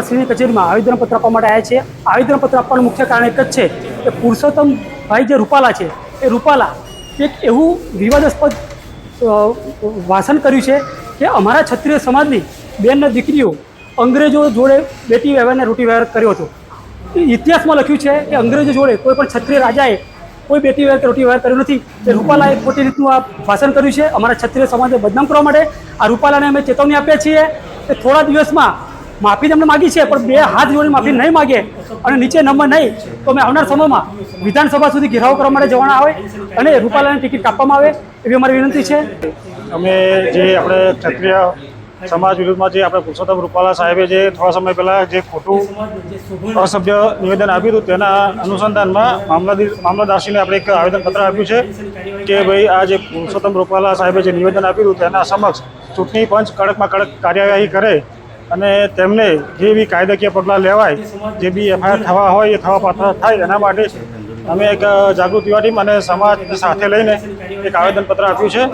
શ્રીની કચેરીમાં આવેદનપત્ર આપવા માટે આવ્યા છે. આવેદનપત્ર આપવાનું મુખ્ય કારણ એક જ છે કે પુરુષોત્તમ ભાઈ જે રૂપાલા છે, એ રૂપાલા એક એવું વિવાદાસ્પદ વાસણ કર્યું છે કે અમારા ક્ષત્રિય સમાજની બેનના દીકરીઓ અંગ્રેજો જોડે બેટી વ્યવહારને રોટી વ્યવહાર કર્યો હતો. ઇતિહાસમાં લખ્યું છે કે અંગ્રેજો જોડે કોઈ પણ ક્ષત્રિય રાજાએ કોઈ બેટી વ્યવહાર કે રોટી વ્યવહાર કર્યો નથી. તે રૂપાલાએ ખોટી રીતનું આ ભાષણ કર્યું છે. અમારા ક્ષત્રિય સમાજને બદનામ કરવા માટે આ રૂપાલાને અમે ચેતવણી આપીએ છીએ કે થોડા દિવસમાં માફી તમને માગી છે, પણ બે હાથ જોડી માફી નહીં માગે અને નીચે નંબર નહીં, તો અમે આવનાર સમયમાં વિધાનસભા સુધી ઘેરાવ કરવા માટે જવાના આવે અને રૂપાલાની ટિકિટ કાપવામાં આવે એવી અમારી વિનંતી છે. અમે જે આપણે ક્ષત્રિય સમાજ વિરુદ્ધમાં જે આપણે પુરુષોત્તમ રૂપાલા સાહેબે જે થોડા સમય પહેલાં જે ખોટું અસભ્ય નિવેદન આપ્યું હતું, તેના અનુસંધાનમાં મામલતદાર મામલતદારશ્રીને આપણે એક આવેદનપત્ર આપ્યું છે કે ભાઈ, આ જે પુરુષોત્તમ રૂપાલા સાહેબે જે નિવેદન આપ્યું હતું, તેના સમક્ષ ચૂંટણી પંચ કડકમાં કડક કાર્યવાહી કરે અને તેમને જે બી કાયદાકીય પગલાં લેવાય, જે બી એફઆઈઆર થવા હોય, એ થવા પાત્ર થાય એના માટે અમે એક જાગૃતિ ટીમ અને સમાજ સાથે લઈને એક આવેદનપત્ર આપ્યું છે.